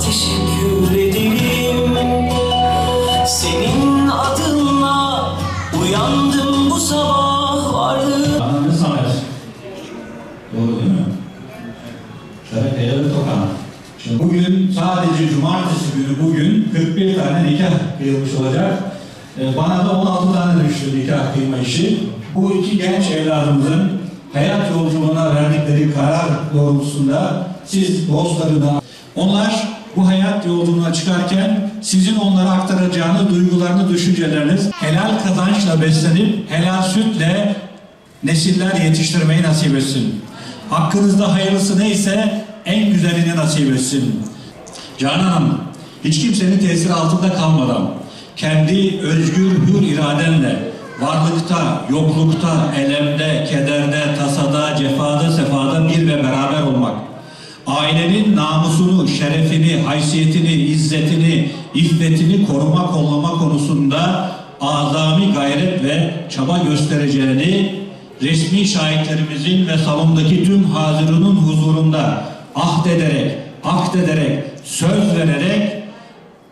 Teşekkür ederim Senin adınla Uyandım bu sabah varlığım Anladın Samet. Doğru değil mi? Evet, Eylül Tokan. Şimdi bugün sadece cumartesi günü bugün 41 tane nikah kıyılmış olacak. Ee, Bana da 16 tane düştü nikah kıyma işi. Bu iki genç evladımızın hayat yolculuğuna verdikleri karar doğrultusunda siz dostlarına, onlar bu hayat yolculuğuna çıkarken sizin onlara aktaracağınız duygularını, düşünceleriniz helal kazançla beslenip helal sütle nesiller yetiştirmeyi nasip etsin. Hakkınızda hayırlısı neyse en güzelini nasip etsin. Canan Hanım, hiç kimsenin tesiri altında kalmadan, kendi özgür hür iradenle, varlıkta, yoklukta, elemde, kederde, tasada, ailenin namusunu, şerefini, haysiyetini, izzetini, iffetini koruma kollama konusunda azami gayret ve çaba göstereceğini resmi şahitlerimizin ve salondaki tüm hazırının huzurunda ahdederek, akdederek, söz vererek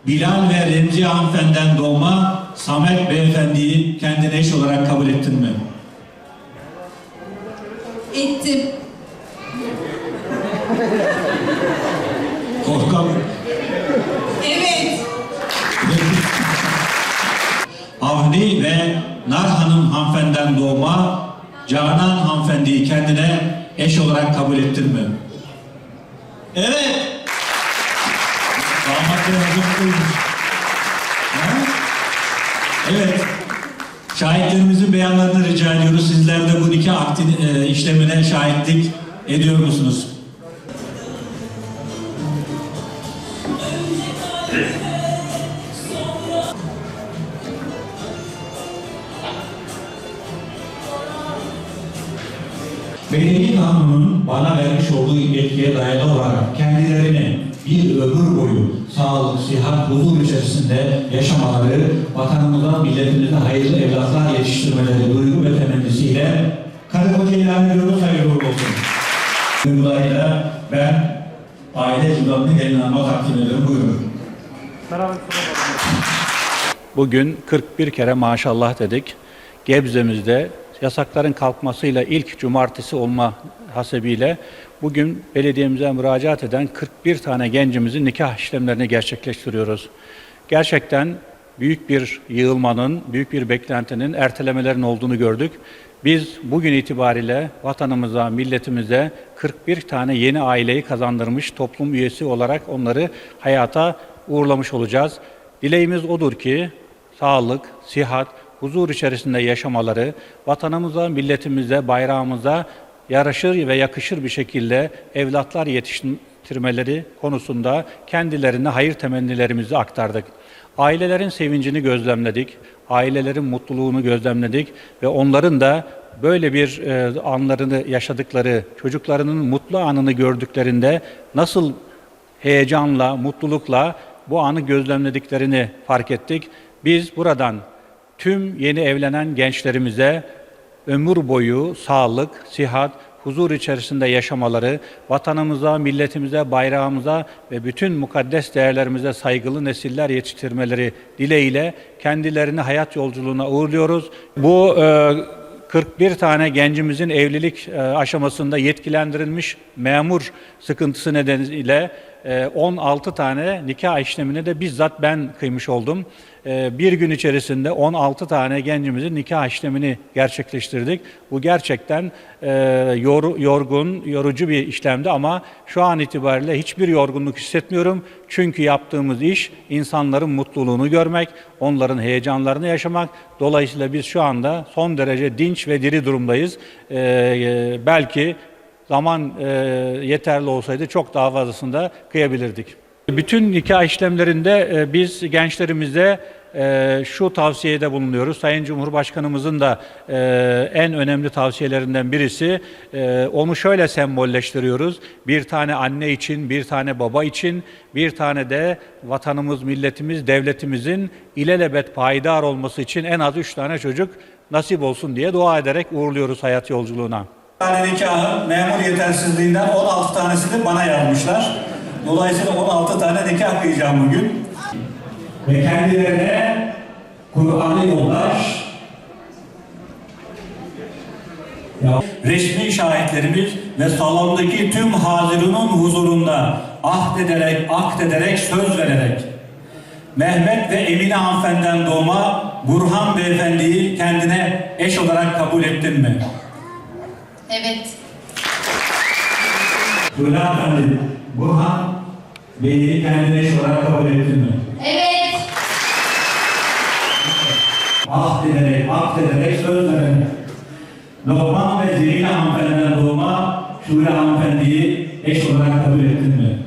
Bilal ve Remzi hanımefendiden doğma Samet beyefendiyi kendine eş olarak kabul ettin mi? Ettim. Korkak. Evet. Avni ve Nar Hanım hanımefendiden doğma Canan hanımefendiyi kendine eş olarak kabul ettin mi? Evet. Damat? Evet. Şahitlerimizin beyanlarını rica ediyoruz. Sizler de bu nikah akti, e, işlemine şahitlik ediyor musunuz? Belediye kanununun bana vermiş olduğu yetkiye dayalı olarak kendilerine bir ömür boyu sağlık, sihat, huzur içerisinde yaşamaları, vatanımıza, milletimize hayırlı evlatlar yetiştirmeleri duygu ve temennisiyle Bugün 41 kere maşallah dedik. Gebze'mizde yasakların kalkmasıyla ilk cumartesi olma hasebiyle bugün belediyemize müracaat eden 41 tane gencimizin nikah işlemlerini gerçekleştiriyoruz. Gerçekten büyük bir yığılmanın, büyük bir beklentinin, ertelemelerin olduğunu gördük. Biz bugün itibariyle vatanımıza, milletimize 41 tane yeni aileyi kazandırmış toplum üyesi olarak onları hayata uğurlamış olacağız. Dileğimiz odur ki sağlık, sihat, huzur içerisinde yaşamaları, vatanımıza, milletimize, bayrağımıza yaraşır ve yakışır bir şekilde evlatlar yetiştirmeleri konusunda kendilerine hayır temennilerimizi aktardık. Ailelerin sevincini gözlemledik, ailelerin mutluluğunu gözlemledik ve onların da böyle bir e, anlarını yaşadıkları, çocuklarının mutlu anını gördüklerinde nasıl heyecanla, mutlulukla bu anı gözlemlediklerini fark ettik. Biz buradan tüm yeni evlenen gençlerimize ömür boyu sağlık, sihat, huzur içerisinde yaşamaları, vatanımıza, milletimize, bayrağımıza ve bütün mukaddes değerlerimize saygılı nesiller yetiştirmeleri dileğiyle kendilerini hayat yolculuğuna uğurluyoruz. Bu e, 41 tane gencimizin evlilik e, aşamasında yetkilendirilmiş memur sıkıntısı nedeniyle 16 tane nikah işlemini de bizzat ben kıymış oldum. E, Bir gün içerisinde 16 tane gencimizin nikah işlemini gerçekleştirdik. Bu gerçekten e, yor- yorgun, yorucu bir işlemdi ama şu an itibariyle hiçbir yorgunluk hissetmiyorum. Çünkü yaptığımız iş insanların mutluluğunu görmek, onların heyecanlarını yaşamak. Dolayısıyla biz şu anda son derece dinç ve diri durumdayız. E, e, belki zaman e, yeterli olsaydı çok daha fazlasını da kıyabilirdik. Bütün nikah işlemlerinde e, biz gençlerimize e, şu tavsiyede bulunuyoruz. Sayın Cumhurbaşkanımızın da e, en önemli tavsiyelerinden birisi e, onu şöyle sembolleştiriyoruz. Bir tane anne için, bir tane baba için, bir tane de vatanımız, milletimiz, devletimizin ilelebet payidar olması için en az üç tane çocuk nasip olsun diye dua ederek uğurluyoruz hayat yolculuğuna. Tane nikahın memur yetersizliğinden 16 tanesini bana yazmışlar. Dolayısıyla 16 tane nikah kıyacağım bugün. Ve kendilerine Kur'an'ı yoldaş, ya, resmi şahitlerimiz ve salondaki tüm hazirunun huzurunda ahd ederek, akd ederek, söz vererek Mehmet ve Emine hanımefendiden doğma Burhan beyefendiyi kendine eş olarak kabul ettin mi? Evet. Şule hanımefendi, Burhan Bey'i kendine eş olarak kabul ettin mi? Evet. Ahd ederek, akd ederek, söz vererek Lokman ve Zerine hanımefendiden doğma Şule hanımefendiyi eş olarak kabul ettin mi?